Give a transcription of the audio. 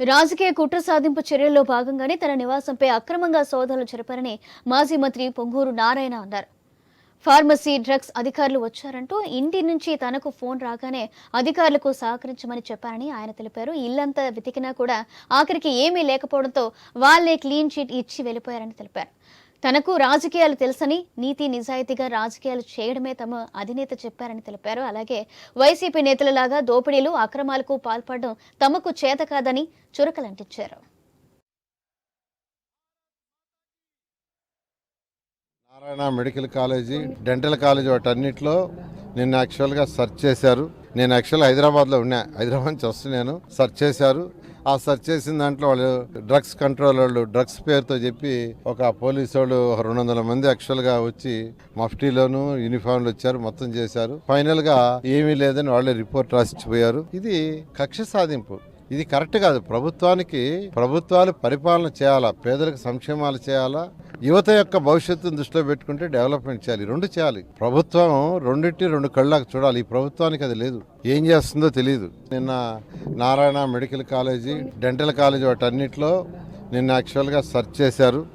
రాజకీయ కుట్ర సాధింపు చర్యల్లో భాగంగానే తన నివాసంపై అక్రమంగా సోదాలు జరిపారని మాజీ మంత్రి పొంగూరు నారాయణ అన్నారు. ఫార్మసీ డ్రగ్స్ అధికారులు వచ్చారంటూ ఇంటి నుంచి తనకు ఫోన్ రాగానే అధికారులకు సహకరించమని చెప్పారని ఆయన తెలిపారు. ఇల్లంతా వెతికినా కూడా ఆఖరికి ఏమీ లేకపోవడంతో వాళ్ళే క్లీన్ చీట్ ఇచ్చి వెళ్ళిపోయారని తెలిపారు. తనకు రాజకీయాలు తెలుసని నీతి నిజాయితీగా రాజకీయాలు చేయడమే తమ అధినేత చెప్పారని తెలిపారు. అలాగే వైసీపీ నేతలలాగా దోపిడీలు అక్రమాలకు పాల్పడడం తమకు చేత కాదని చురకలంటించారు. Narayana medical college dental college వాటన్నిటిలో నిన్న యాక్చువల్గా సెర్చ్ చేశారు. నేను యాక్చువల్ హైదరాబాద్లో ఉన్నా. హైదరాబాద్ నుంచి వస్తున్నాను. సెర్చ్ చేశారు. ఆ సర్చ్ చేసిన దాంట్లో వాళ్ళు డ్రగ్స్ కంట్రోల్ వాళ్ళు డ్రగ్స్ పేరుతో చెప్పి ఒక పోలీసు వాళ్ళు రెండు వందల మంది యాక్చువల్గా వచ్చి మఫ్టీలోను యూనిఫామ్లు వచ్చారు మొత్తం చేశారు. ఫైనల్గా ఏమీ లేదని వాళ్ళే రిపోర్ట్ రాసిచ్చిపోయారు. ఇది కక్ష సాధింపు. ఇది కరెక్ట్ కాదు. ప్రభుత్వానికి ప్రభుత్వాలు పరిపాలన చేయాలా? పేదలకు సంక్షేమాలు చేయాలా? యువత యొక్క భవిష్యత్తును దృష్టిలో పెట్టుకుంటే డెవలప్మెంట్ చేయాలి. రెండు చేయాలి. ప్రభుత్వం రెండింటి రెండు కళ్ళకు చూడాలి. ఈ ప్రభుత్వానికి అది లేదు. ఏం చేస్తుందో తెలియదు నిన్న Narayana medical college dental college వాటన్నిటిలో నిన్న యాక్చువల్గా సెర్చ్ చేశారు.